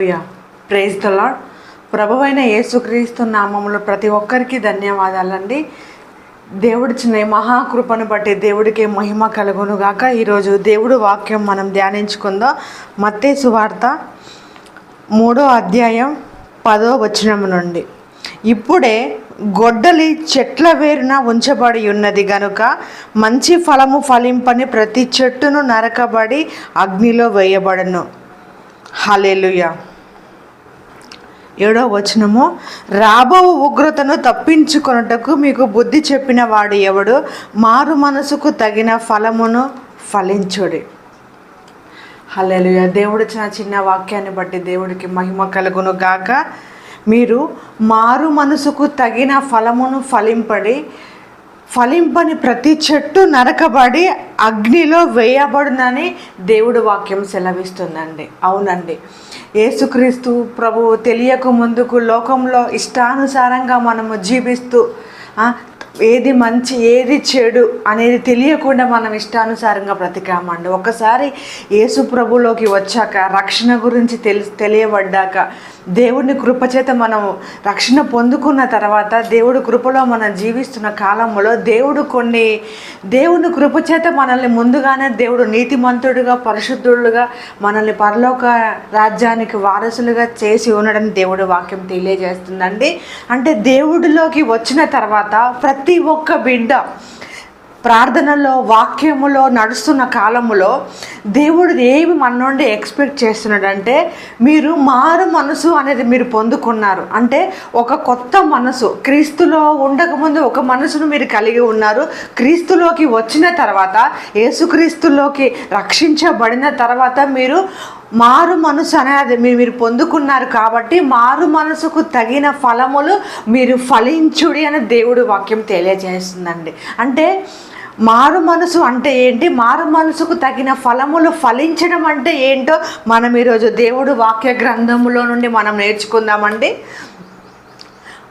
Praise the lord ప్రభువైన యేసుక్రీస్తు నామములో ప్రతి ఒక్కరికి ధన్యవాదాలండి. దేవుడిచ్చిన ఈ మహాకృపను బట్టి దేవుడికి మహిమ కలుగును గాక. ఈరోజు దేవుడు వాక్యం మనం ధ్యానించుకుందాం. మత్తే సువార్త మూడో అధ్యాయం పదో వచనం నుండి. ఇప్పుడే గొడ్డలి చెట్ల వేరున ఉంచబడి ఉన్నది గనుక మంచి ఫలము ఫలింపని ప్రతి చెట్టును నరకబడి అగ్నిలో వేయబడను. హలేలుయా ఏడో వచనము రాబో ఉగ్రతను తప్పించుకొనుటకు మీకు బుద్ధి చెప్పిన వాడు ఎవడు? మారు మనసుకు తగిన ఫలమును ఫలించుడి. హల్లెలూయా. దేవుడిచ్చిన చిన్న వాక్యాన్ని బట్టి దేవుడికి మహిమ కలుగును గాక. మీరు మారు మనసుకు తగిన ఫలమును ఫలింపడి ఫలింపని ప్రతి చెట్టు నరకబడి అగ్నిలో వేయబడునని దేవుడు వాక్యం సెలవిస్తుందండి. అవునండి. యేసుక్రీస్తు ప్రభువు తెలియక ముందుకు లోకంలో ఇష్టానుసారంగా మనము జీవిస్తూ ఏది మంచి ఏది చెడు అనేది తెలియకుండా మనం ఇష్టానుసారంగా బ్రతికామండి. ఒకసారి యేసు ప్రభులోకి వచ్చాక రక్షణ గురించి తెలి తెలియబడ్డాక దేవుని కృపచేత మనం రక్షణ పొందుకున్న తర్వాత దేవుడు కృపలో మనం జీవిస్తున్న కాలంలో దేవుడు కొన్ని దేవుని కృపచేత మనల్ని ముందుగానే దేవుడు నీతిమంతుడుగా పరిశుద్ధుడుగా మనల్ని పరలోక రాజ్యానికి వారసులుగా చేసి ఉండడం దేవుడు వాక్యం తెలియజేస్తుందండి. అంటే దేవుడిలోకి వచ్చిన తర్వాత ప్రతి ప్రతి ఒక్క బిడ్డ ప్రార్థనలో వాక్యములో నడుస్తున్న కాలములో దేవుడు ఏమి మన నుండి ఎక్స్పెక్ట్ చేస్తున్నాడంటే మీరు మారు మనసు అనేది మీరు పొందుకున్నారు. అంటే ఒక కొత్త మనసు క్రీస్తులో ఉండకముందు ఒక మనసును మీరు కలిగి ఉన్నారు. క్రీస్తులోకి వచ్చిన తర్వాత యేసుక్రీస్తులోకి రక్షించబడిన తర్వాత మీరు మారు మనసు అనేది మీరు మీరు పొందుకున్నారు కాబట్టి మారు మనసుకు తగిన ఫలములు మీరు ఫలించుడి అని దేవుడు వాక్యం తెలియజేస్తుందండి. అంటే మారు మనసు అంటే ఏంటి? మారు మనసుకు తగిన ఫలములు ఫలించడం అంటే ఏంటో మనం ఈరోజు దేవుడు వాక్య గ్రంథములో నుండి మనం నేర్చుకుందామండి.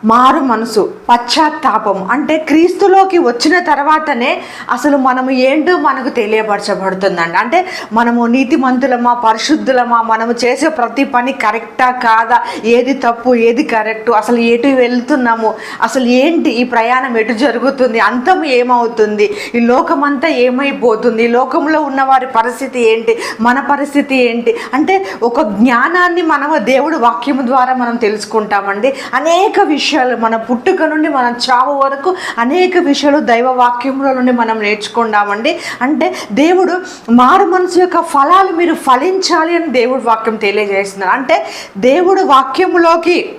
మారు మనసు పశ్చాత్తాపం. అంటే క్రీస్తులోకి వచ్చిన తర్వాతనే అసలు మనము ఏంటో మనకు తెలియపరచబడుతుందండి. అంటే మనము నీతిమంతులమా పరిశుద్ధులమా మనము చేసే ప్రతి పని కరెక్టా కాదా ఏది తప్పు ఏది కరెక్టు అసలు ఎటు వెళ్తున్నాము అసలు ఏంటి ఈ ప్రయాణం ఎటు జరుగుతుంది అంతం ఏమవుతుంది ఈ లోకమంతా ఏమైపోతుంది ఈ లోకంలో ఉన్న వారి పరిస్థితి ఏంటి మన పరిస్థితి ఏంటి అంటే ఒక జ్ఞానాన్ని మనము దేవుడు వాక్యము ద్వారా మనం తెలుసుకుంటామండి. అనేక విషయాలు మన పుట్టుక నుండి మన చావు వరకు అనేక విషయాలు దైవ వాక్యముల నుండి మనం నేర్చుకుంటామండి. అంటే దేవుడు మారు మనసు యొక్క ఫలాలు మీరు ఫలించాలి అని దేవుడు వాక్యం తెలియజేస్తున్నారు. అంటే దేవుడు వాక్యములోకి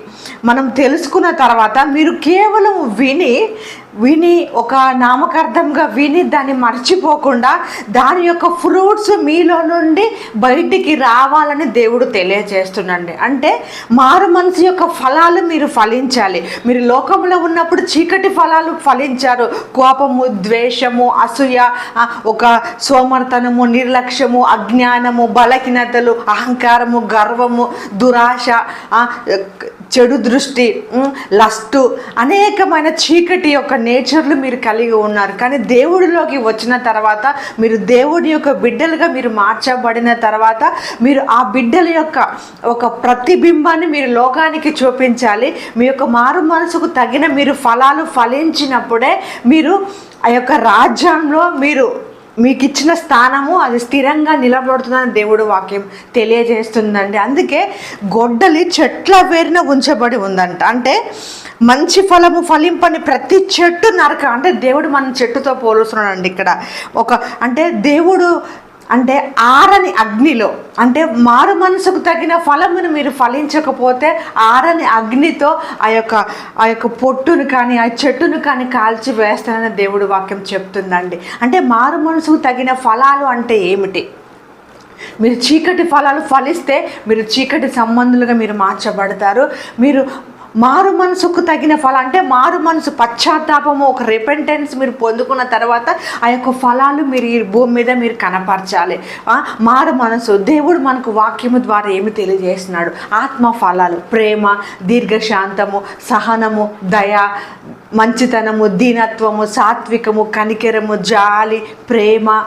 మనం తెలుసుకున్న తర్వాత మీరు కేవలం విని విని ఒక నామకార్థంగా విని దాన్ని మర్చిపోకుండా దాని యొక్క ఫ్రూట్స్ మీలో నుండి బయటికి రావాలని దేవుడు తెలియజేస్తుండండి అంటే మారు మనసు యొక్క ఫలాలు మీరు ఫలించాలి. మీరు లోకంలో ఉన్నప్పుడు చీకటి ఫలాలు ఫలించారు. కోపము ద్వేషము అసూయ ఒక సోమర్తనము నిర్లక్ష్యము అజ్ఞానము బలహీనతలు అహంకారము గర్వము దురాశ చెడు దృష్టి లస్టు అనేకమైన చీకటి యొక్క నేచర్లు మీరు కలిగి ఉన్నారు. కానీ దేవుడిలోకి వచ్చిన తర్వాత మీరు దేవుడి యొక్క బిడ్డలుగా మీరు మార్చబడిన తర్వాత మీరు ఆ బిడ్డల యొక్క ఒక ప్రతిబింబాన్ని మీరు లోకానికి చూపించాలి. మీ యొక్క మారు మనసుకు తగిన మీరు ఫలాలు ఫలించినప్పుడే మీరు ఆ యొక్క రాజ్యంలో మీరు మీకు ఇచ్చిన స్థానము అది స్థిరంగా నిలబడుతుందని దేవుడు వాక్యం తెలియజేస్తుందండి. అందుకే గొడ్డలి చెట్ల పేరున ఉంచబడి ఉందంట. అంటే మంచి ఫలము ఫలింపని ప్రతి చెట్టు నరక అంటే దేవుడు మన చెట్టుతో పోలుస్తున్నాడండి ఇక్కడ. ఒక అంటే దేవుడు అంటే ఆరని అగ్నిలో అంటే మారు మనసుకు తగిన ఫలమును మీరు ఫలించకపోతే ఆరని అగ్నితో ఆ యొక్క ఆ యొక్క పొట్టును కానీ ఆ చెట్టును కానీ కాల్చి వేస్తానని దేవుడు వాక్యం చెప్తుందండి. అంటే మారు మనసుకు తగిన ఫలాలు అంటే ఏమిటి? మీరు చీకటి ఫలాలు ఫలిస్తే మీరు చీకటి సంబంధులుగా మీరు మార్చబడతారు. మీరు మారు మనసుకు తగిన ఫలం. అంటే మారు మనసు పశ్చాత్తాపము ఒక రిపెంటెన్స్ మీరు పొందుకున్న తర్వాత ఆ యొక్క ఫలాలు మీరు ఈ భూమి మీద మీరు కనపరచాలి. మారు మనసు. దేవుడు మనకు వాక్యము ద్వారా ఏమి తెలియజేస్తున్నాడు? ఆత్మ ఫలాలు. ప్రేమ దీర్ఘశాంతము సహనము దయ మంచితనము దీనత్వము సాత్వికము కనికెరము జాలి ప్రేమ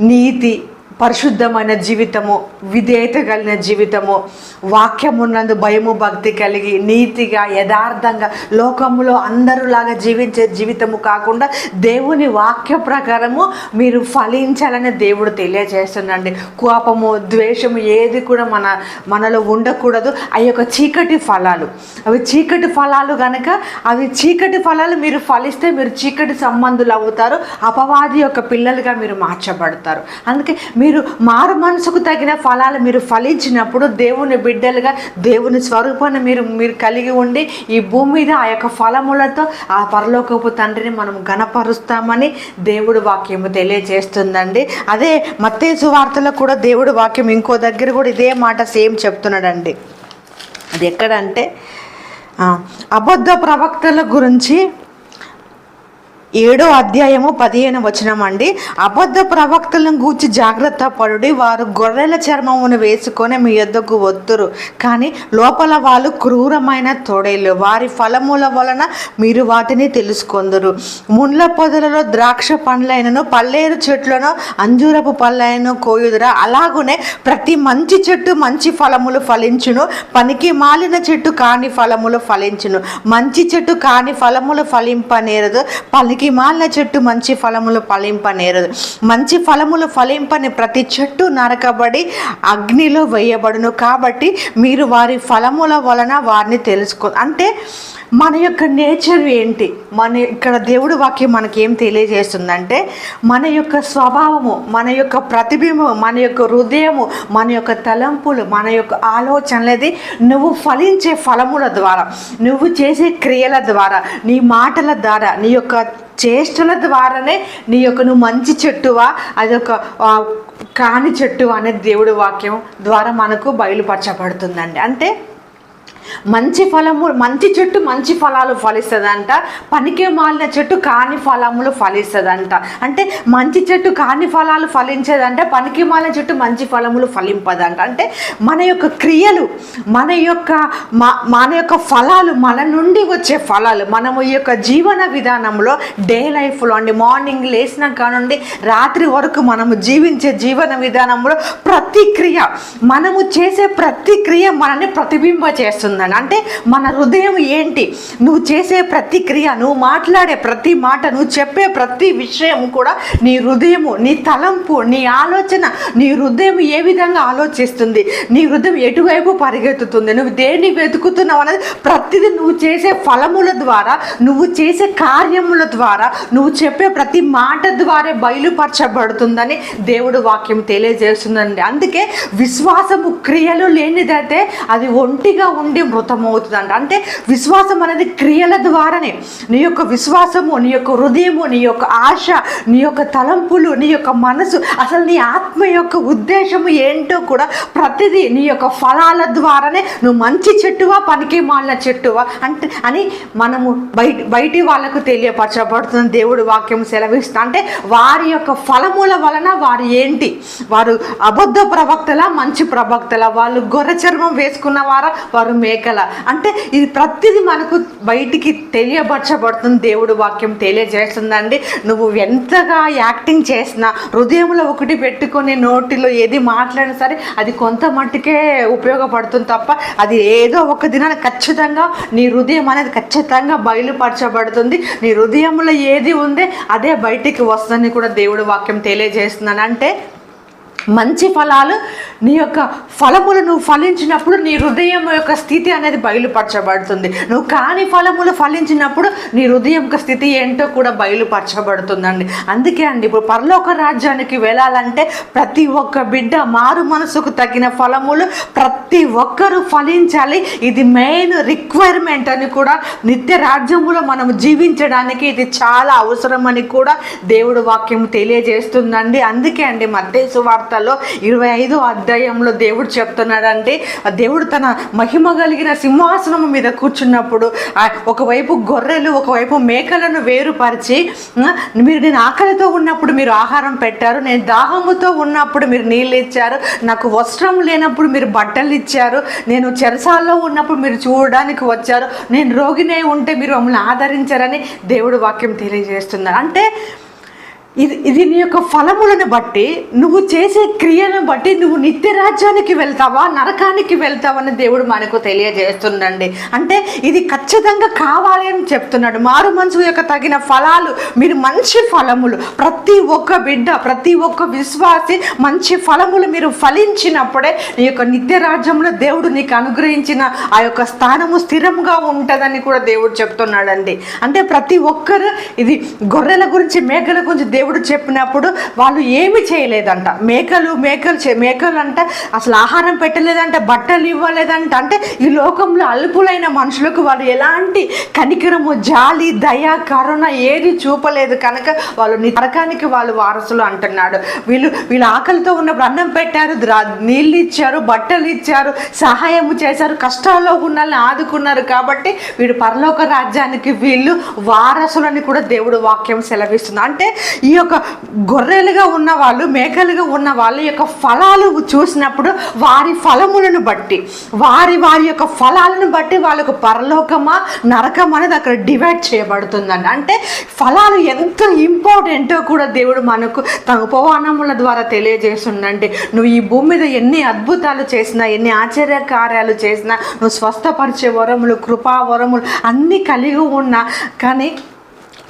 నీతి పరిశుద్ధమైన జీవితము విధేయత కలిగిన జీవితము వాక్యమున్నందు భయము భక్తి కలిగి నీతిగా యథార్థంగా లోకములో అందరులాగా జీవించే జీవితము కాకుండా దేవుని వాక్య ప్రకారము మీరు ఫలించాలని దేవుడు తెలియజేస్తుందండి కోపము ద్వేషము ఏది కూడా మన మనలో ఉండకూడదు. ఆ యొక్క చీకటి ఫలాలు. అవి చీకటి ఫలాలు కనుక అవి చీకటి ఫలాలు మీరు ఫలిస్తే మీరు చీకటి సంబంధులు అవుతారు. అపవాది యొక్క పిల్లలుగా మీరు మార్చబడతారు. అందుకే మీరు మారు మనసుకు తగిన ఫలాలు మీరు ఫలించినప్పుడు దేవుని బిడ్డలుగా దేవుని స్వరూపాన్ని మీరు మీరు కలిగి ఉండి ఈ భూమి మీద ఆ యొక్క ఫలములతో ఆ పరలోకపు తండ్రిని మనం గణపరుస్తామని దేవుడు వాక్యము తెలియజేస్తుందండి. అదే మత్తేసు వార్తలో కూడా దేవుడు వాక్యం ఇంకో దగ్గర కూడా ఇదే మాట సేమ్ చెప్తున్నాడండి. అది ఎక్కడంటే అబద్ధ ప్రవక్తల గురించి ఏడో అధ్యాయము పదిహేను వచనం అండి. అబద్ధ ప్రవక్తలను గూర్చి జాగ్రత్త పడుడి వారు గొర్రెల చర్మమును వేసుకొని మీ యొద్దకు వద్దురు కానీ లోపల వాళ్ళు క్రూరమైన తొడేలు. వారి ఫలముల వలన మీరు వాటిని తెలుసుకొందురు. ముండ్ల పొదలలో ద్రాక్ష పండ్లైనను పల్లేరు చెట్లను అంజూరపు పళ్ళైనను కోయుదురా. అలాగునే ప్రతి మంచి చెట్టు మంచి ఫలములు ఫలించును. పనికి మాలిన చెట్టు కాని ఫలములు ఫలించును. మంచి చెట్టు కాని ఫలములు ఫలింపనేరదు. పనికి మాలిన చెట్టు మంచి ఫలములు ఫలింపనేరదు. మంచి ఫలములు ఫలింపని ప్రతి చెట్టు నరకబడి అగ్నిలో వేయబడును. కాబట్టి మీరు వారి ఫలముల వలన వారిని తెలుసుకో అంటే మన యొక్క నేచర్ ఏంటి? మన ఇక్కడ దేవుడు వాక్యం మనకి ఏం తెలియజేస్తుందంటే మన యొక్క స్వభావము మన యొక్క ప్రతిబింబం మన యొక్క హృదయము మన యొక్క తలంపులు మన యొక్క ఆలోచనలది నువ్వు ఫలించే ఫలముల ద్వారా నువ్వు చేసే క్రియల ద్వారా నీ మాటల ద్వారా నీ యొక్క చేష్టల ద్వారానే నీ యొక్క నువ్వు మంచి చెట్టువా అది ఒక కాని చెట్టు అనేది దేవుడి వాక్యం ద్వారా మనకు బయలుపరచబడుతుందండి. అంటే మంచి ఫలము మంచి చెట్టు మంచి ఫలాలు ఫలిస్తుందంట. పనికే మాలిన చెట్టు కాని ఫలములు ఫలిస్తుందంట. అంటే మంచి చెట్టు కాని ఫలాలు ఫలించేదంట పనికి మాలిన చెట్టు మంచి ఫలములు ఫలింపదంట. అంటే మన యొక్క క్రియలు మన యొక్క మన యొక్క ఫలాలు మన నుండి వచ్చే ఫలాలు మనము ఈ యొక్క జీవన విధానంలో డే లైఫ్లో అండి మార్నింగ్ లేచిన కానుండి రాత్రి వరకు మనము జీవించే జీవన విధానంలో ప్రతిక్రియ మనము చేసే ప్రతిక్రియ మనల్ని ప్రతిబింబ చేస్తుందని అంటే మన హృదయం ఏంటి? నువ్వు చేసే ప్రతి క్రియ నువ్వు మాట్లాడే ప్రతి మాట నువ్వు చెప్పే ప్రతి విషయం కూడా నీ హృదయము నీ తలంపు నీ ఆలోచన నీ హృదయం ఏ విధంగా ఆలోచిస్తుంది? నీ హృదయం ఎటువైపు పరిగెత్తుతుంది? నువ్వు దేన్ని వెతుకుతున్నావు అనేది ప్రతిదీ నువ్వు చేసే ఫలముల ద్వారా నువ్వు చేసే కార్యముల ద్వారా నువ్వు చెప్పే ప్రతి మాట ద్వారా బయలుపరచబడుతుందని దేవుడు వాక్యం తెలియజేస్తుందండి. అందుకే విశ్వాసము క్రియలు లేనిదైతే అది ఒంటిగా ఉండి మృతమవుతుందంట. అంటే విశ్వాసం అనేది క్రియల ద్వారానే. నీ యొక్క విశ్వాసము నీ యొక్క హృదయము నీ యొక్క ఆశ నీ యొక్క తలంపులు నీ యొక్క మనసు అసలు నీ ఆత్మ యొక్క ఉద్దేశము ఏంటో కూడా ప్రతిదీ నీ యొక్క ఫలాల ద్వారానే నువ్వు మంచి చెట్టువా పనికి మాలిన చెట్టువా అంటే అని మనము బయట బయటి వాళ్ళకు తెలియపరచబడుతుంది దేవుడు వాక్యం సెలవిస్తా అంటే వారి యొక్క ఫలముల వలన వారు ఏంటి? వారు అబద్ధ ప్రవక్తల మంచి ప్రవక్తల? వాళ్ళు గొర్రె చర్మం వేసుకున్న వారా? వారు లేఖల అంటే ఇది ప్రతిదీ మనకు బయటికి తెలియపరచబడుతుంది. దేవుడు వాక్యం తెలియజేస్తుందండి. నువ్వు ఎంతగా యాక్టింగ్ చేసినా హృదయంలో ఒకటి పెట్టుకొని నోటిలో ఏది మాట్లాడినా సరే అది కొంత మట్టుకే ఉపయోగపడుతుంది తప్ప అది ఏదో ఒక దినాన ఖచ్చితంగా నీ హృదయం అనేది ఖచ్చితంగా బయలుపరచబడుతుంది. నీ హృదయంలో ఏది ఉందే అదే బయటికి వస్తుందని కూడా దేవుడు వాక్యం తెలియజేస్తున్నాను అంటే మంచి ఫలాలు నీ యొక్క ఫలములు నువ్వు ఫలించినప్పుడు నీ హృదయం యొక్క స్థితి అనేది బయలుపరచబడుతుంది. నువ్వు కాని ఫలములు ఫలించినప్పుడు నీ హృదయం యొక్క స్థితి ఏంటో కూడా బయలుపరచబడుతుందండి. అందుకే అండి ఇప్పుడు పరలోక రాజ్యానికి వెళ్ళాలంటే ప్రతి ఒక్క బిడ్డ మారు మనసుకు తగిన ఫలములు ప్రతి ఒక్కరూ ఫలించాలి. ఇది మెయిన్ రిక్వైర్మెంట్ అని కూడా నిత్య రాజ్యములో మనం జీవించడానికి ఇది చాలా అవసరం అని కూడా దేవుడు వాక్యం తెలియజేస్తుందండి. అందుకే అండి మధ్య వార్తలో ఇరవై ఐదు ఐదో అధ్యాయంలో దేవుడు చెప్తున్నాడంటే ఆ దేవుడు తన మహిమ కలిగిన సింహాసనం మీద కూర్చున్నప్పుడు ఒకవైపు గొర్రెలు ఒకవైపు మేకలను వేరుపరిచి మీరు నేను ఆకలితో ఉన్నప్పుడు మీరు ఆహారం పెట్టారు నేను దాహముతో ఉన్నప్పుడు మీరు నీళ్ళు ఇచ్చారు నాకు వస్త్రం లేనప్పుడు మీరు బట్టలు ఇచ్చారు నేను చెరసాల్లో ఉన్నప్పుడు మీరు చూడడానికి వచ్చారు నేను రోగినే ఉంటే మీరు మమ్మల్ని ఆదరించారని దేవుడు వాక్యం తెలియజేస్తున్నారు. అంటే ఇది ఇది నీ యొక్క ఫలములను బట్టి నువ్వు చేసే క్రియను బట్టి నువ్వు నిత్య రాజ్యానికి వెళ్తావా నరకానికి వెళ్తావని దేవుడు మనకు తెలియజేస్తుందండి అంటే ఇది ఖచ్చితంగా కావాలి అని చెప్తున్నాడు. మారు మనసు యొక్క తగిన ఫలాలు మీరు మంచి ఫలములు ప్రతి ఒక్క బిడ్డ ప్రతి ఒక్క విశ్వాసి మంచి ఫలములు మీరు ఫలించినప్పుడే నీ యొక్క నిత్య రాజ్యంలో దేవుడు నీకు అనుగ్రహించిన ఆ యొక్క స్థానము స్థిరంగా ఉంటుందని కూడా దేవుడు చెప్తున్నాడండి. అంటే ప్రతి ఒక్కరు ఇది గొర్రెల గురించి మేకల గురించి దేవుడు చెప్పినప్పుడు వాళ్ళు ఏమి చేయలేదంట. మేకలు మేకలు చే- మేకలు అంట అసలు ఆహారం పెట్టలేదంట బట్టలు ఇవ్వలేదంట. అంటే ఈ లోకంలో అల్పులైన మనుషులకు వాళ్ళు ఎలాంటి కనికరము జాలి దయ కరుణ ఏది చూపలేదు కనుక వాళ్ళు నరకానికి వాళ్ళు వారసులు అంటున్నాడు. వీళ్ళు వీళ్ళు ఆకలితో ఉన్నప్పుడు అన్నం పెట్టారు నీళ్ళు ఇచ్చారు బట్టలు ఇచ్చారు సహాయం చేశారు కష్టాల్లో ఉన్న వాళ్ళని ఆదుకున్నారు కాబట్టి వీడు పరలోక రాజ్యానికి వీళ్ళు వారసులని కూడా దేవుడు వాక్యం సెలవిస్తుంది. అంటే ఈ యొక్క గొర్రెలుగా ఉన్న వాళ్ళు మేకలుగా ఉన్న వాళ్ళ యొక్క ఫలాలు చూసినప్పుడు వారి ఫలములను బట్టి వారి వారి యొక్క ఫలాలను బట్టి వాళ్ళకు పరలోకమా నరకం అనేది అక్కడ డివైడ్ చేయబడుతుందండి. అంటే ఫలాలు ఎంత ఇంపార్టెంటో కూడా దేవుడు మనకు తన ఉపవానముల ద్వారా తెలియజేస్తుందండి నువ్వు ఈ భూమి మీద ఎన్ని అద్భుతాలు చేసినా ఎన్ని ఆశ్చర్య కార్యాలు చేసినా నువ్వు స్వస్థపరిచే వరములు కృపా వరములు అన్నీ కలిగి ఉన్నా కానీ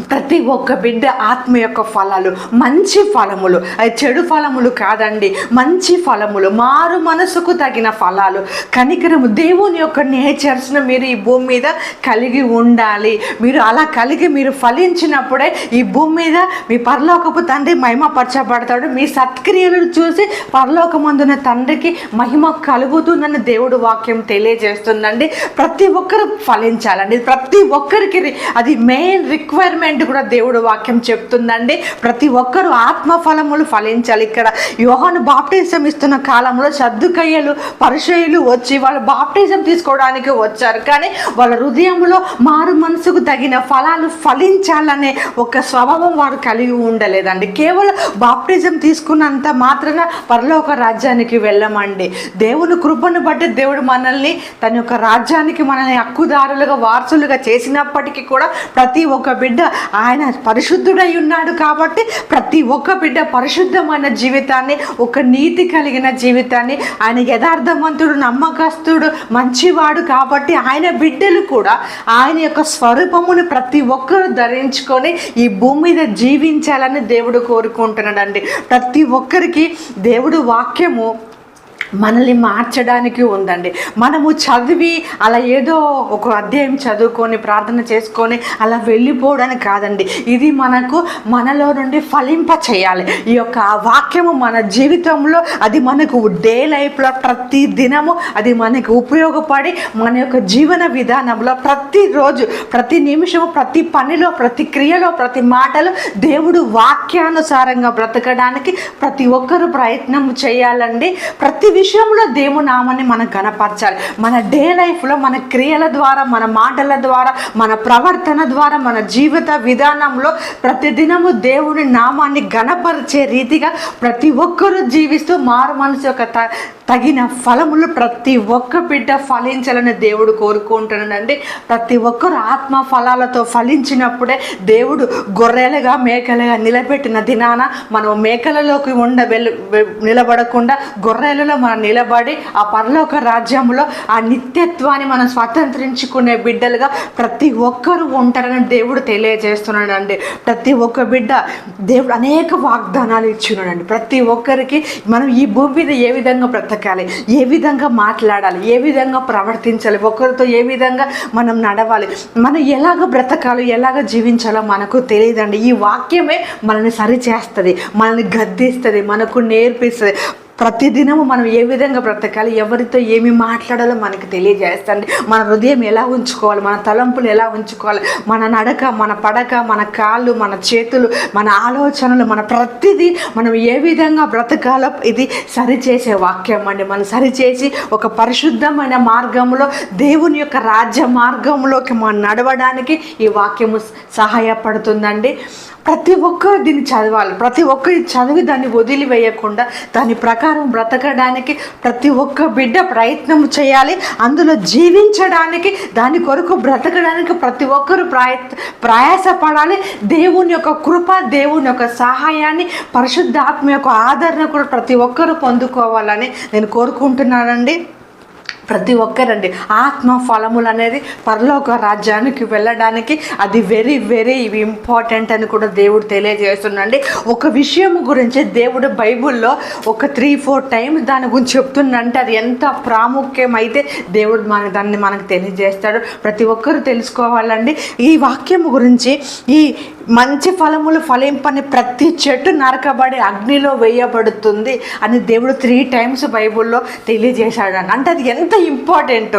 ప్రతి ఒక్క బిడ్డ ఆత్మ యొక్క ఫలాలు మంచి ఫలములు. చెడు ఫలములు కాదండి. మంచి ఫలములు మారు మనసుకు తగిన ఫలాలు. కనికరము దేవుని యొక్క నేచర్స్ను మీరు ఈ భూమి మీద కలిగి ఉండాలి. మీరు అలా కలిగి మీరు ఫలించినప్పుడే ఈ భూమి మీద మీ పరలోకపు తండ్రి మహిమపరచబడతాడు. మీ సత్క్రియలను చూసి పరలోకమందున తండ్రికి మహిమ కలుగుతుందని దేవుడు వాక్యం తెలియజేస్తుందండి. ప్రతి ఒక్కరు ఫలించాలండి. ప్రతి ఒక్కరికి అది మెయిన్ రిక్వైర్మెంట్ కూడా దేవుడు వాక్యం చెప్తుందండి. ప్రతి ఒక్కరు ఆత్మ ఫలములు ఫలించాలి. ఇక్కడ యోహాను బాప్టిజం ఇస్తున్న కాలంలో సర్దుకయ్యలు పరిచయులు వచ్చి వాళ్ళు బాప్టిజం తీసుకోవడానికి వచ్చారు. కానీ వాళ్ళ హృదయంలో మారు మనసుకు తగిన ఫలాలు ఫలించాలనే ఒక స్వభావం వారు కలిగి ఉండలేదండి. కేవలం బాప్టిజం తీసుకున్నంత మాత్రాన పరలోక రాజ్యానికి వెళ్ళమండి. దేవుని కృపను బట్టి దేవుడు మనల్ని తన యొక్క రాజ్యానికి మనల్ని హక్కుదారులుగా వారసులుగా చేసినప్పటికీ కూడా ప్రతి ఒక్క బిడ్డ ఆయన పరిశుద్ధుడై ఉన్నాడు కాబట్టి ప్రతి ఒక్క బిడ్డ పరిశుద్ధమైన జీవితాన్ని ఒక నీతి కలిగిన జీవితాన్ని ఆయన యథార్థవంతుడు నమ్మకస్తుడు మంచివాడు కాబట్టి ఆయన బిడ్డలు కూడా ఆయన యొక్క స్వరూపమును ప్రతి ఒక్కరు ధరించుకొని ఈ భూమి మీద జీవించాలని దేవుడు కోరుకుంటున్నాడండి. ప్రతి ఒక్కరికి దేవుడు వాక్యము మనల్ని మార్చడానికి ఉందండి. మనము చదివి అలా ఏదో ఒక అధ్యాయం చదువుకొని ప్రార్థన చేసుకొని అలా వెళ్ళిపోవడానికి కాదండి. ఇది మనకు మనలో నుండి ఫలింప చేయాలి. ఈ యొక్క వాక్యము మన జీవితంలో అది మనకు డే లైఫ్లో ప్రతి దినము అది మనకు ఉపయోగపడి మన యొక్క జీవన విధానంలో ప్రతిరోజు ప్రతి నిమిషము ప్రతి పనిలో ప్రతి క్రియలో ప్రతి మాటలో దేవుడు వాక్యానుసారంగా బ్రతకడానికి ప్రతి ఒక్కరూ ప్రయత్నం చేయాలండి. ప్రతి విషయంలో దేవుని నామాన్ని మనం కనపరచాలి మన డే లైఫ్లో మన క్రియల ద్వారా మన మాటల ద్వారా మన ప్రవర్తన ద్వారా మన జీవిత విధానంలో ప్రతిదినము దేవుని నామాన్ని గణపరిచే రీతిగా ప్రతి ఒక్కరూ జీవిస్తూ మారు మనసు యొక్క త- తగిన ఫలములు ప్రతి ఒక్క బిడ్డ ఫలించాలని దేవుడు కోరుకుంటున్నాడండి. ప్రతి ఒక్కరు ఆత్మ ఫలాలతో ఫలించినప్పుడే దేవుడు గొర్రెలుగా మేకలుగా నిలబెట్టిన దినాన మనం మేకలలోకి ఉండ నిలబడకుండా గొర్రెలలో మనం నిలబడి ఆ పరలోక రాజ్యంలో ఆ నిత్యత్వాన్ని మనం స్వతంత్రించుకునే బిడ్డలుగా ప్రతి ఒక్కరూ ఉంటారని దేవుడు తెలియజేస్తున్నాడండి. ప్రతి ఒక్క బిడ్డ దేవుడు అనేక వాగ్దానాలు ఇచ్చినాడండి ప్రతి ఒక్కరికి మనం ఈ భూమి మీద ఏ విధంగా బ్రతకాలి ఏ విధంగా మాట్లాడాలి ఏ విధంగా ప్రవర్తించాలి ఒకరితో ఏ విధంగా మనం నడవాలి మనం ఎలాగ బ్రతకాలో ఎలాగ జీవించాలో మనకు తెలియదండి. ఈ వాక్యమే మనల్ని సరిచేస్తుంది మనల్ని గద్దిస్తుంది మనకు నేర్పిస్తుంది. ప్రతిదినము మనం ఏ విధంగా బ్రతకాలి ఎవరితో ఏమి మాట్లాడాలో మనకు తెలియజేస్తుంది మన హృదయం ఎలా ఉంచుకోవాలి మన తలంపులు ఎలా ఉంచుకోవాలి మన నడక మన పడక మన కాళ్ళు మన చేతులు మన ఆలోచనలు మన ప్రతిదీ మనం ఏ విధంగా బ్రతకాలో ఇది సరిచేసే వాక్యం అండి. మనం సరిచేసి ఒక పరిశుద్ధమైన మార్గంలో దేవుని యొక్క రాజ్య మార్గంలోకి మనం నడవడానికి ఈ వాక్యము సహాయపడుతుందండి. ప్రతి ఒక్కరు దీన్ని చదవాలి. ప్రతి ఒక్కరి చదివి దాన్ని వదిలివేయకుండా దాని ప్రకారం బ్రతకడానికి ప్రతి ఒక్క బిడ్డ ప్రయత్నం చేయాలి. అందులో జీవించడానికి దాని కొరకు బ్రతకడానికి ప్రతి ఒక్కరు ప్రయ ప్రయాసపడాలి. దేవుని యొక్క కృప దేవుని యొక్క సహాయాన్ని పరిశుద్ధాత్మ యొక్క ఆదరణ కూడా ప్రతి ఒక్కరూ పొందుకోవాలని నేను కోరుకుంటున్నానండి. ప్రతి ఒక్కరండి. ఆత్మ ఫలములు అనేది పరలోక రాజ్యానికి వెళ్ళడానికి అది వెరీ వెరీ ఇంపార్టెంట్ అని కూడా దేవుడు తెలియజేస్తుండండి ఒక విషయం గురించి దేవుడు బైబుల్లో ఒక త్రీ ఫోర్ టైమ్స్ దాని గురించి చెప్తుండంటే అది ఎంత ప్రాముఖ్యమైతే దేవుడు మన దాన్ని మనకు తెలియజేస్తాడు. ప్రతి ఒక్కరూ తెలుసుకోవాలండి. ఈ వాక్యం గురించి ఈ మంచి ఫలములు ఫలింపని ప్రతి చెట్టు నరకబడి అగ్నిలో వేయబడుతుంది అని దేవుడు త్రీ టైమ్స్ బైబుల్లో తెలియజేశాడు అని అంటే అది ఎంత ఇంపార్టెంట్.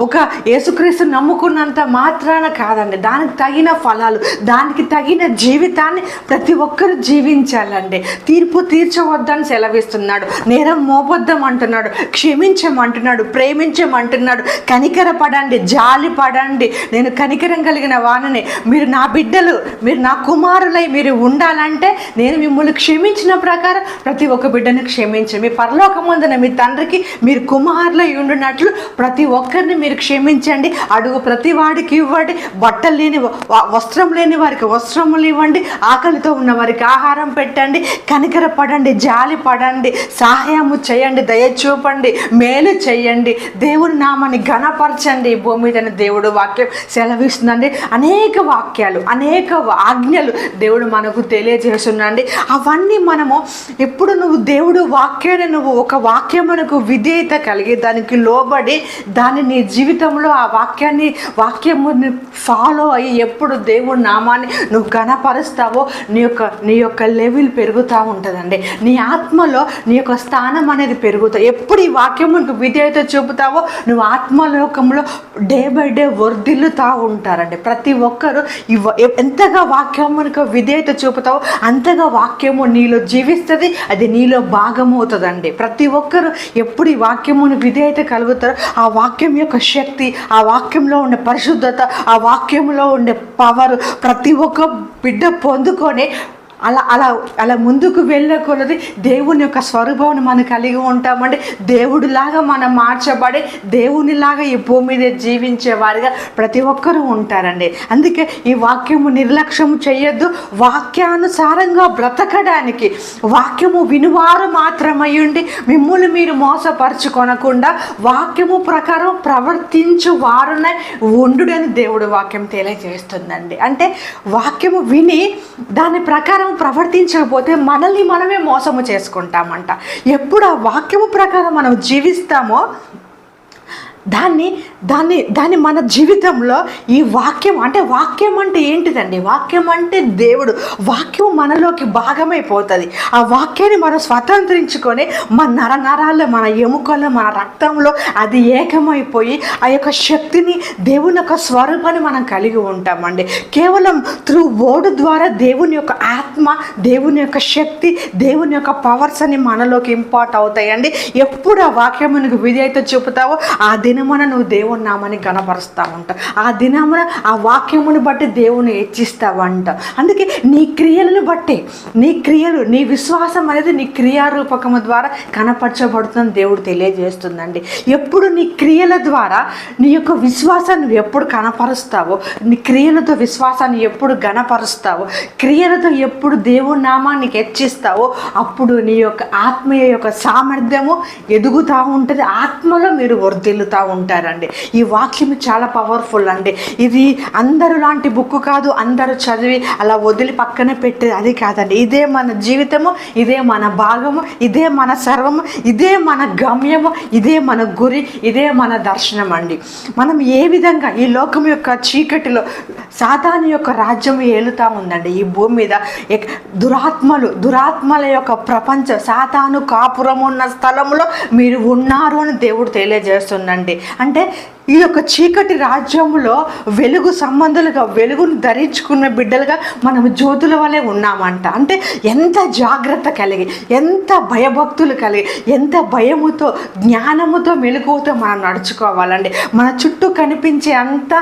ఒక యేసుక్రీస్తు నమ్ముకున్నంత మాత్రాన కాదండి. దానికి తగిన ఫలాలు దానికి తగిన జీవితాన్ని ప్రతి ఒక్కరు జీవించాలండి. తీర్పు తీర్చవద్దని సెలవిస్తున్నాడు. నేరం మోపొద్దాం అంటున్నాడు క్షమించమంటున్నాడు. ప్రేమించమంటున్నాడు. కనికర పడండి జాలి పడండి నేను కనికరం కలిగిన వానని. మీరు నా బిడ్డలు మీరు నా కుమారులై మీరు ఉండాలంటే నేను మిమ్మల్ని క్షమించిన ప్రకారం ప్రతి ఒక్క బిడ్డను క్షమించి మీ పరలోకమందున మీ తండ్రికి మీరు కుమారులై ఉండు ఉండునట్లు ప్రతి ఒక్కరిని మీరు క్షమించండి. అడుగు ప్రతి వాడికి ఇవ్వండి. బట్టలు లేని వస్త్రం లేని వారికి వస్త్రములు ఇవ్వండి. ఆకలితో ఉన్న వారికి ఆహారం పెట్టండి. కనికర పడండి జాలి పడండి. సహాయము చేయండి దయ చూపండి. మేలు చేయండి. దేవుని నామాన్ని ఘనపరచండి. భూమి మీద దేవుడు వాక్యం సెలవిస్తుందండి. అనేక వాక్యాలు అనేక ఆజ్ఞలు దేవుడు మనకు తెలియజేస్తున్నాండి అవన్నీ మనము ఎప్పుడు నువ్వు దేవుడు వాక్యాన్ని నువ్వు ఒక వాక్యమునకు విధేయత కలిగి దానికి లోబడి దాన్ని నీ జీవితంలో ఆ వాక్యాన్ని వాక్యముని ఫాలో అయ్యి ఎప్పుడు దేవుడి నామాన్ని నువ్వు గణపరుస్తావో నీ యొక్క నీ యొక్క లెవెల్ పెరుగుతూ ఉంటుందండి. నీ ఆత్మలో నీ యొక్క స్థానం అనేది పెరుగుతుంది ఎప్పుడు ఈ వాక్యమునకు విధేయత చూపుతావో నువ్వు ఆత్మలోకంలో డే బై డే వర్ధిల్లుతూ ఉంటారండి. ప్రతి ఒక్కరు ఈ ఎంతగా వాక్యమునకు విధేయత చూపుతావో అంతగా వాక్యము నీలో జీవిస్తుంది అది నీలో భాగమవుతుందండి. ప్రతి ఒక్కరు ఎప్పుడు ఈ వాక్యమును విధేయత కలుగుతారో ఆ వాక్యం యొక్క శక్తి ఆ వాక్యంలో ఉండే పరిశుద్ధత ఆ వాక్యంలో ఉండే పవర్ ప్రతి ఒక్క బిడ్డ పొందుకొని అలా అలా అలా ముందుకు వెళ్ళకూడదు దేవుని యొక్క స్వరూపాన్ని మనం కలిగి ఉంటామండి. దేవుడిలాగా మనం మార్చబడి దేవునిలాగా ఈ భూమి మీద జీవించే వారిగా ప్రతి ఒక్కరూ ఉంటారండి. అందుకే ఈ వాక్యము నిర్లక్ష్యం చేయొద్దు. వాక్యానుసారంగా బ్రతకడానికి వాక్యము వినువారు మాత్రమై ఉండి మిమ్మల్ని మీరు మోసపరుచుకొనకుండా వాక్యము ప్రకారం ప్రవర్తించు వారునే ఉండుడని దేవుడు వాక్యం తెలియజేస్తుందండి. అంటే వాక్యము విని దాని ప్రకారం ప్రవర్తించకపోతే మనల్ని మనమే మోసము చేసుకుంటామంట. ఎప్పుడు ఆ వాక్యము ప్రకారం మనం జీవిస్తామో దాన్ని దాన్ని దాన్ని మన జీవితంలో ఈ వాక్యం అంటే వాక్యం అంటే ఏంటిదండి? వాక్యం అంటే దేవుడు. వాక్యం మనలోకి భాగమైపోతుంది. ఆ వాక్యాన్ని మనం స్వతంత్రించుకొని మన నర నరాల్లో మన ఎముకల్లో మన రక్తంలో అది ఏకమైపోయి ఆ యొక్క శక్తిని దేవుని యొక్క స్వరూపాన్ని మనం కలిగి ఉంటామండి. కేవలం త్రూ వర్డ్ ద్వారా దేవుని యొక్క ఆత్మ దేవుని యొక్క శక్తి దేవుని యొక్క పవర్స్ అని మనలోకి ఇంపార్ట్ అవుతాయండి. ఎప్పుడు ఆ వాక్యం విద్య అయితే చూపుతావో ఆ దినమున నువ్వు దేవుని నామాన్ని గణపరుస్తా ఉంటావు ఆ దినమున ఆ వాక్యముని బట్టి దేవుని హెచ్చిస్తావంట. అందుకే నీ క్రియలను బట్టి నీ క్రియలు నీ విశ్వాసం అనేది నీ క్రియారూపకము ద్వారా కనపరచబడుతుందని దేవుడు తెలియజేస్తుందండి. ఎప్పుడు నీ క్రియల ద్వారా నీ యొక్క విశ్వాసాన్ని నువ్వు ఎప్పుడు కనపరుస్తావో నీ క్రియలతో విశ్వాసాన్ని ఎప్పుడు గణపరుస్తావో క్రియలతో ఎప్పుడు దేవుని నామాన్ని హెచ్చిస్తావో అప్పుడు నీ యొక్క ఆత్మీయ యొక్క సామర్థ్యము ఎదుగుతూ ఉంటుంది. ఆత్మలో మీరు వర్ధిల్లుతూ ఉంటారండి. ఈ వాక్యం చాలా పవర్ఫుల్ అండి. ఇది అందరు లాంటి బుక్ కాదు అందరూ చదివి అలా వదిలి పక్కనే పెట్టేది అది కాదండి. ఇదే మన జీవితము ఇదే మన భాగము ఇదే మన సర్వము ఇదే మన గమ్యము ఇదే మన గురి ఇదే మన దర్శనం అండి. మనం ఏ విధంగా ఈ లోకం యొక్క చీకటిలో సాతాను యొక్క రాజ్యం ఏలుతా ఉందండి. ఈ భూమి మీద దురాత్మలు దురాత్మల యొక్క ప్రపంచం సాతాను కాపురం ఉన్న స్థలంలో మీరు ఉన్నారు అని దేవుడు తెలియజేస్తుందండి. అంటే ఈ యొక్క చీకటి రాజ్యంలో వెలుగు సంబంధాలుగా వెలుగును ధరించుకున్న బిడ్డలుగా మనం జ్యోతుల వలె ఉన్నామంట. అంటే ఎంత జాగ్రత్త కలిగి ఎంత భయభక్తులు కలిగి ఎంత భయముతో జ్ఞానముతో మెలుగుతో మనం నడుచుకోవాలండి. మన చుట్టూ కనిపించే అంత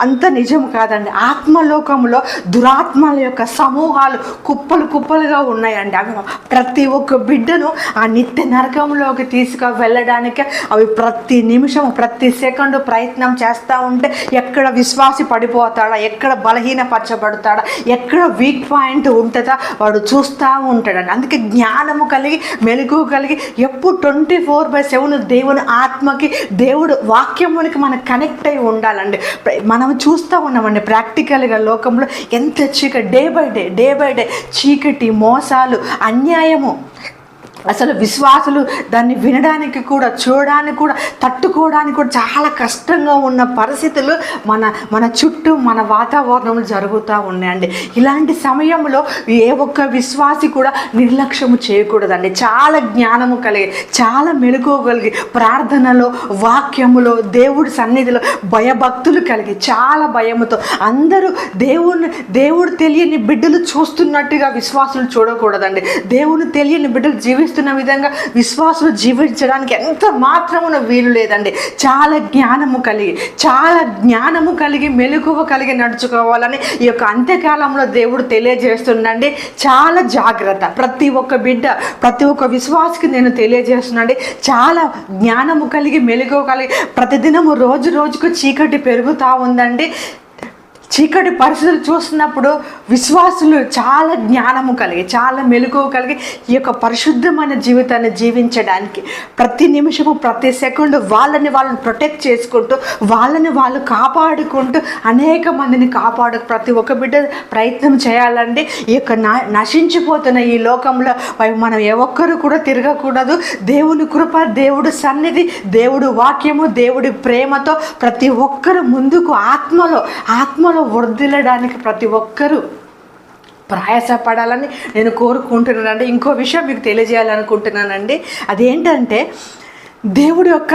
అంత నిజం కాదండి. ఆత్మలోకంలో దురాత్మల యొక్క సమూహాలు కుప్పలు కుప్పలుగా ఉన్నాయండి. అవి ప్రతి ఒక్క బిడ్డను ఆ నిత్య నరకంలోకి తీసుకు వెళ్ళడానికి అవి ప్రతి నిమిషం ప్రతి సెకండ్ ప్రయత్నం చేస్తూ ఉంటే ఎక్కడ విశ్వాసి పడిపోతాడా? ఎక్కడ బలహీనపరచబడతాడా? ఎక్కడ వీక్ పాయింట్ ఉంటుందా? వాడు చూస్తూ ఉంటాడండి అందుకే జ్ఞానము కలిగి మెలుగు కలిగి ఎప్పుడు ట్వంటీ ఫోర్ బై సెవెన్ దేవుని ఆత్మకి దేవుడు వాక్యమునికి మనం కనెక్ట్ అయి ఉండాలండి. మనం చూస్తూ ఉన్నామండి ప్రాక్టికల్గా లోకంలో ఎంత చీకటి day by day day by day చీకటి మోసాలు అన్యాయము. అసలు విశ్వాసులు దాన్ని వినడానికి కూడా చూడడానికి కూడా తట్టుకోవడానికి కూడా చాలా కష్టంగా ఉన్న పరిస్థితులు మన మన చుట్టూ మన వాతావరణంలో జరుగుతూ ఉన్నాయండి. ఇలాంటి సమయంలో ఏ ఒక్క విశ్వాసి కూడా నిర్లక్ష్యము చేయకూడదండి. చాలా జ్ఞానము కలిగి చాలా మెలుకోగలిగి ప్రార్థనలో వాక్యములో దేవుడి సన్నిధిలో భయభక్తులు కలిగి చాలా భయముతో అందరూ దేవుని దేవుడు తెలియని బిడ్డలు చూస్తున్నట్టుగా విశ్వాసులు చూడకూడదండి. దేవుని తెలియని బిడ్డలు చూపిస్తున్న విధంగా విశ్వాసులు జీవించడానికి ఎంత మాత్రమున వీలు లేదండి. చాలా జ్ఞానము కలిగి చాలా జ్ఞానము కలిగి మెలకువ కలిగి నడుచుకోవాలని ఈ యొక్క అంత్యకాలంలో దేవుడు తెలియజేస్తుండండి. చాలా జాగ్రత్త. ప్రతి ఒక్క బిడ్డ ప్రతి ఒక్క విశ్వాసకి నేను తెలియజేస్తున్నాండి చాలా జ్ఞానము కలిగి మెలుగు కలిగి ప్రతిదినము రోజు రోజుకు చీకటి పెరుగుతూ ఉందండి. చీకటి పరిస్థితులు చూస్తున్నప్పుడు విశ్వాసులు చాలా జ్ఞానము కలిగి చాలా మెలకువ కలిగి ఈ యొక్క పరిశుద్ధమైన జీవితాన్ని జీవించడానికి ప్రతి నిమిషము ప్రతి సెకండ్ వాళ్ళని వాళ్ళని ప్రొటెక్ట్ చేసుకుంటూ వాళ్ళని వాళ్ళు కాపాడుకుంటూ అనేక మందిని కాపాడు ప్రతి ఒక్క బిడ్డ ప్రయత్నం చేయాలండి. ఈ యొక్క నా నశించిపోతున్న ఈ లోకంలో మనం ఏ ఒక్కరు కూడా తిరగకూడదు. దేవుని కృప దేవుడు సన్నిధి దేవుడు వాక్యము దేవుడి ప్రేమతో ప్రతి ఒక్కరు ముందుకు ఆత్మలో ఆత్మలో వర్దిల్లడానికి ప్రతి ఒక్కరూ ప్రయాసపడాలని నేను కోరుకుంటున్నానండి. ఇంకో విషయం మీకు తెలియజేయాలనుకుంటున్నానండి. అదేంటంటే దేవుడి యొక్క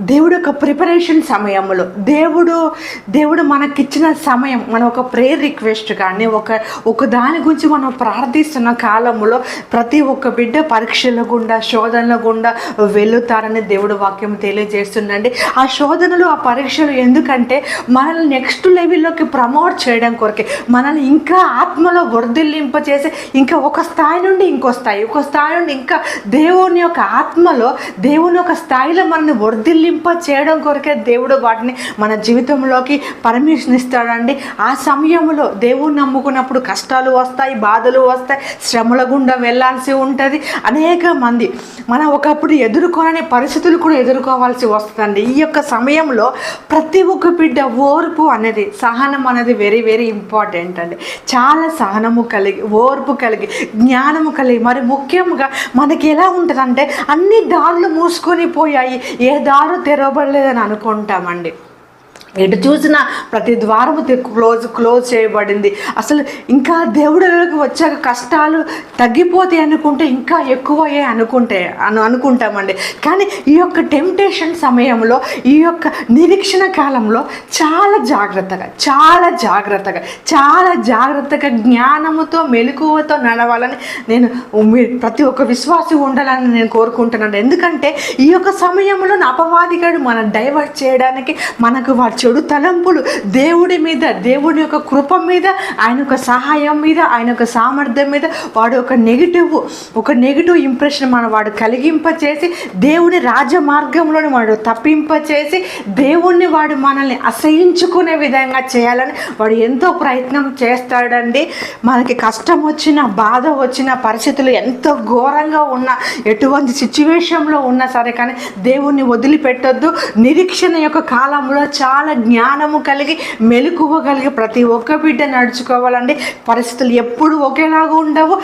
దేవుడు యొక్క ప్రిపరేషన్ సమయంలో దేవుడు దేవుడు మనకిచ్చిన సమయం మన ఒక ప్రేయర్ రిక్వెస్ట్ కానీ ఒక ఒక దాని గురించి మనం ప్రార్థిస్తున్న కాలంలో ప్రతి ఒక్క బిడ్డ పరీక్షల గుండా శోధనల గుండా వెళుతారని దేవుడు వాక్యం తెలియజేస్తుందండి. ఆ శోధనలు ఆ పరీక్షలు ఎందుకంటే మనల్ని నెక్స్ట్ లెవెల్లోకి ప్రమోట్ చేయడం కొరకే. మనల్ని ఇంకా ఆత్మలో వర్ధిల్లింప చేసి ఇంకా ఒక స్థాయి నుండి ఇంకో స్థాయి ఒక స్థాయి నుండి ఇంకా దేవుని యొక్క ఆత్మలో దేవుని యొక్క స్థాయిలో మనల్ని వర్ధిల్లింప చేయడం కొరకే దేవుడు వాటిని మన జీవితంలోకి పర్మిషన్ ఇస్తాడండి ఆ సమయంలో దేవుని నమ్ముకున్నప్పుడు కష్టాలు వస్తాయి బాధలు వస్తాయి శ్రమల గుండా వెళ్ళాల్సి ఉంటుంది. అనేక మంది మనం ఒకప్పుడు ఎదుర్కొనని పరిస్థితులు కూడా ఎదుర్కోవాల్సి వస్తుందండి. ఈ యొక్క సమయంలో ప్రతి ఒక్క బిడ్డ ఓర్పు అనేది సహనం అనేది వెరీ వెరీ ఇంపార్టెంట్ అండి. చాలా సహనము కలిగి ఓర్పు కలిగి జ్ఞానము కలిగి మరి ముఖ్యంగా మనకి ఎలా ఉంటుందంటే అన్ని దారులు మూసుకొని పోయాయి. ఏ దారు తెరవబడలేదని అనుకుంటామండి. ఎటు చూసినా ప్రతి ద్వారము క్లోజ్ క్లోజ్ చేయబడింది. అసలు ఇంకా దేవుడిలోకి వచ్చాక కష్టాలు తగ్గిపోతాయి అనుకుంటే ఇంకా ఎక్కువయ్యాయి అనుకుంటే అను అనుకుంటామండి. కానీ ఈ యొక్క టెంప్టేషన్ సమయంలో ఈ యొక్క నిరీక్షణ కాలంలో చాలా జాగ్రత్తగా చాలా జాగ్రత్తగా చాలా జాగ్రత్తగా జ్ఞానముతో మెలకువతో నడవాలని నేను ప్రతి ఒక్క విశ్వాసి ఉండాలని నేను కోరుకుంటున్నాను. ఎందుకంటే ఈ యొక్క సమయంలో నా అపవాదిగాడు మనం డైవర్ట్ చేయడానికి మనకు వాడు చెడు తలంపులు దేవుడి మీద దేవుడి యొక్క కృప మీద ఆయన యొక్క సహాయం మీద ఆయన యొక్క సామర్థ్యం మీద వాడు ఒక నెగిటివ్ ఒక నెగిటివ్ ఇంప్రెషన్ మన వాడు కలిగింపచేసి దేవుని రాజ మార్గంలోని వాడు తప్పింపచేసి దేవుణ్ణి వాడు మనల్ని అసహించుకునే విధంగా చేయాలని వాడు ఎంతో ప్రయత్నం చేస్తాడండి. మనకి కష్టం వచ్చిన బాధ వచ్చిన పరిస్థితులు ఎంతో ఘోరంగా ఉన్న ఎటువంటి సిచ్యువేషన్లో ఉన్నా సరే కానీ దేవుణ్ణి వదిలిపెట్టొద్దు. నిరీక్షణ యొక్క కాలంలో చాలా జ్ఞానము కలిగి మెలకువ కలిగి ప్రతి ఒక్క బిడ్డ నడుచుకోవాలండి. పరిస్థితులు ఎప్పుడు ఒకేలాగా ఉండవు.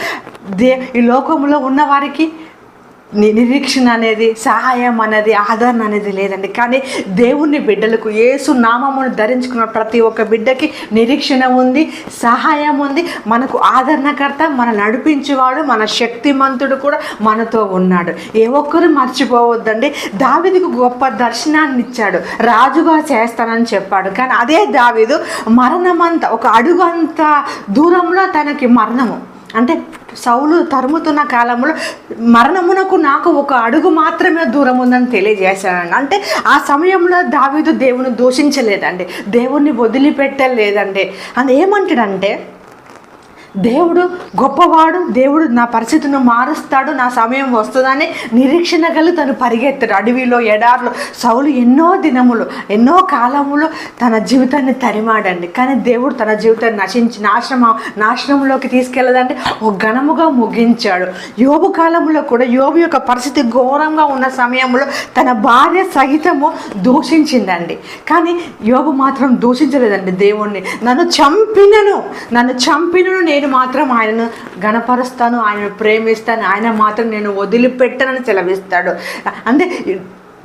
దే ఈ లోకంలో ఉన్నవారికి నిరీక్షణ అనేది సహాయం అనేది ఆదరణ అనేది లేదండి. కానీ దేవుని బిడ్డలకు ఏసు నామమును ధరించుకున్న ప్రతి ఒక్క బిడ్డకి నిరీక్షణ ఉంది సహాయం ఉంది. మనకు ఆదరణకర్త మన నడిపించేవాడు మన శక్తిమంతుడు కూడా మనతో ఉన్నాడు. ఏ ఒక్కరు మర్చిపోవద్దండి. దావిదికి గొప్ప దర్శనాన్ని ఇచ్చాడు. రాజుగా చేస్తానని చెప్పాడు. కానీ అదే దావిదు మరణమంత ఒక అడుగు అంత దూరంలో తనకి మరణము. అంటే సౌలు తరుముతున్న కాలంలో మరణమునకు నాకు ఒక అడుగు మాత్రమే దూరం ఉందని తెలియజేశానండి అంటే ఆ సమయంలో దావీదు దేవుని దూషించలేదండి. దేవుణ్ణి వదిలిపెట్టలేదండి. అని ఏమంటాడంటే దేవుడు గొప్పవాడు దేవుడు నా పరిస్థితిని మారుస్తాడు నా సమయం వస్తుందని నిరీక్షణ కలిగి తను పరిగెత్తాడు. అడవిలో ఎడార్లో సౌలు ఎన్నో దినములు ఎన్నో కాలములు తన జీవితాన్ని తరిమాడండి. కానీ దేవుడు తన జీవితాన్ని నశించి నాశనం నాశనంలోకి తీసుకెళ్ళదండి ఒక ఘనముగా ముగించాడు. యోబు కాలంలో కూడా యోబు యొక్క పరిస్థితి ఘోరంగా ఉన్న సమయంలో తన భార్య సహితము దూషించిందండి. కానీ యోబు మాత్రం దూషించలేదండి దేవుణ్ణి. నన్ను చంపినను నన్ను చంపినను నేను నేను మాత్రం ఆయనను గణపరుస్తాను ఆయనను ప్రేమిస్తాను ఆయన మాత్రం నేను వదిలిపెట్టనని సెలవిస్తాడు. అంటే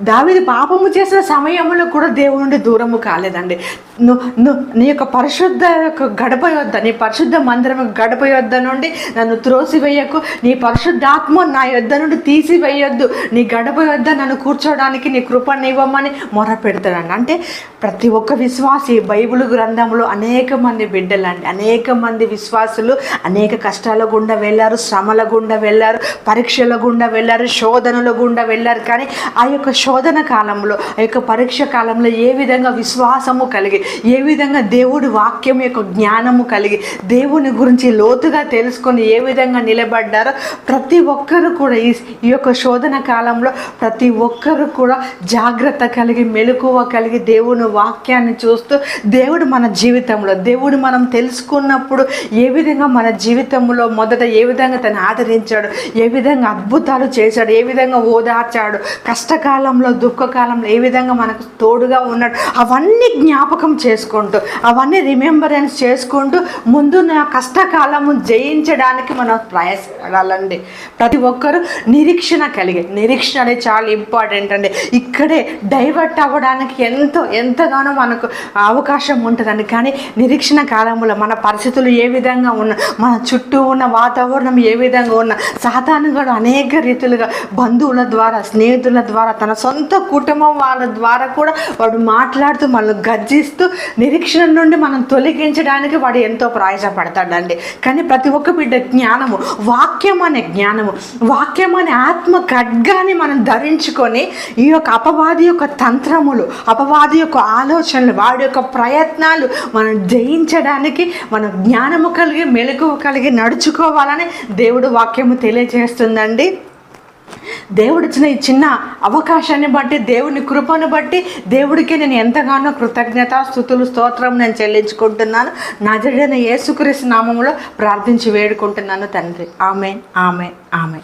దావిది పాపము చేసిన సమయంలో కూడా దేవుడి నుండి దూరము కాలేదండి. నువ్వు నీ యొక్క పరిశుద్ధ యొక్క గడప యొద్ద నీ పరిశుద్ధ మందిరం గడప యొద్ద నుండి నన్ను త్రోసివేయకు నీ పరిశుద్ధాత్మ నా యొద్ద నుండి తీసివేయొద్దు. నీ గడప యొద్ద నన్ను కూర్చోవడానికి నీ కృపను ఇవ్వమని మొర పెడతాడండి. అంటే ప్రతి ఒక్క విశ్వాసి బైబిల్ గ్రంథంలో అనేక మంది బిడ్డలండి. అనేక మంది విశ్వాసులు అనేక కష్టాల గుండా వెళ్ళారు శ్రమల గుండా వెళ్ళారు పరీక్షల గుండా వెళ్ళారు శోధనల గుండా వెళ్ళారు. కానీ ఆ యొక్క శోధన కాలంలో ఆ యొక్క పరీక్ష కాలంలో ఏ విధంగా విశ్వాసము కలిగి ఏ విధంగా దేవుడి వాక్యం యొక్క జ్ఞానము కలిగి దేవుని గురించి లోతుగా తెలుసుకొని ఏ విధంగా నిలబడ్డారో ప్రతి ఒక్కరు కూడా ఈ ఈ యొక్క శోధన కాలంలో ప్రతి ఒక్కరు కూడా జాగ్రత్త కలిగి మెలకువ కలిగి దేవుని వాక్యాన్ని చూస్తూ దేవుడు మన జీవితంలో దేవుడు మనం తెలుసుకున్నప్పుడు ఏ విధంగా మన జీవితంలో మొదట ఏ విధంగా తను ఆదరించాడు ఏ విధంగా అద్భుతాలు చేశాడు ఏ విధంగా ఓదార్చాడు కష్టకాలం కష్టకాలంలో దుఃఖకాలంలో ఏ విధంగా మనకు తోడుగా ఉన్నాడు అవన్నీ జ్ఞాపకం చేసుకుంటూ అవన్నీ రిమెంబరెన్స్ చేసుకుంటూ ముందు నా కష్టకాలము జయించడానికి మనం ప్రయాసపడాలండి. ప్రతి ఒక్కరూ నిరీక్షణ కలిగి నిరీక్షణ అనేది చాలా ఇంపార్టెంట్ అండి. ఇక్కడే డైవర్ట్ అవ్వడానికి ఎంతో ఎంతగానో మనకు అవకాశం ఉంటుందండి. కానీ నిరీక్షణ కాలంలో మన పరిస్థితులు ఏ విధంగా ఉన్న మన చుట్టూ ఉన్న వాతావరణం ఏ విధంగా ఉన్న సాధారణంగా అనేక రీతులుగా బంధువుల ద్వారా స్నేహితుల ద్వారా తన సొంత కుటుంబం వాళ్ళ ద్వారా కూడా వాడు మాట్లాడుతూ మనల్ని గర్జిస్తూ నిరీక్షణ నుండి మనం తొలగించడానికి వాడు ఎంతో ప్రయాసపడతాడండి. కానీ ప్రతి ఒక్క బిడ్డ జ్ఞానము వాక్యం అనే జ్ఞానము వాక్యం అనే ఆత్మ ఖడ్గాన్ని మనం ధరించుకొని ఈ యొక్క అపవాది యొక్క తంత్రములు అపవాది యొక్క ఆలోచనలు వాడి యొక్క ప్రయత్నాలు మనం జయించడానికి మనం జ్ఞానము కలిగి మెలకువ కలిగి నడుచుకోవాలని దేవుడు వాక్యము తెలియజేస్తుందండి. దేవుడిచ్చిన ఈ చిన్న అవకాశాన్ని బట్టి దేవుని కృపను బట్టి దేవుడికి నేను ఎంతగానో కృతజ్ఞత స్థుతులు స్తోత్రం నేను చెల్లించుకుంటున్నాను. నా జరిగిన యేసుక్రీస్తు నామంలో ప్రార్థించి వేడుకుంటున్నాను తండ్రి. ఆమె ఆమె ఆమె